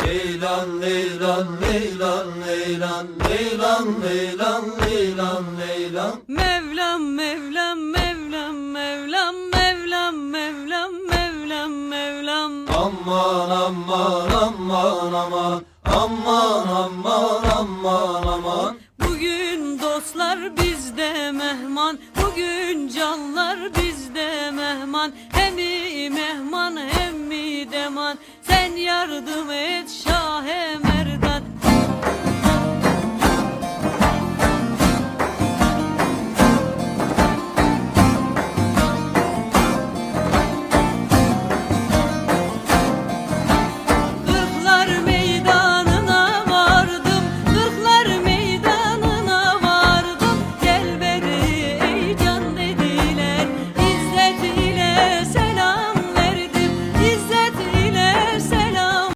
Leylan leylan leylan leylan leylan leylan leylan leylan. Mevlam Mevlam Mevlam Mevlam Mevlam Mevlam Mevlam Mevlam. Aman aman aman aman. Aman aman aman aman. Bugün dostlar bizde mehman. Bugün canlar bizde mehman. Hem mehman hem mi deman. Sen yardım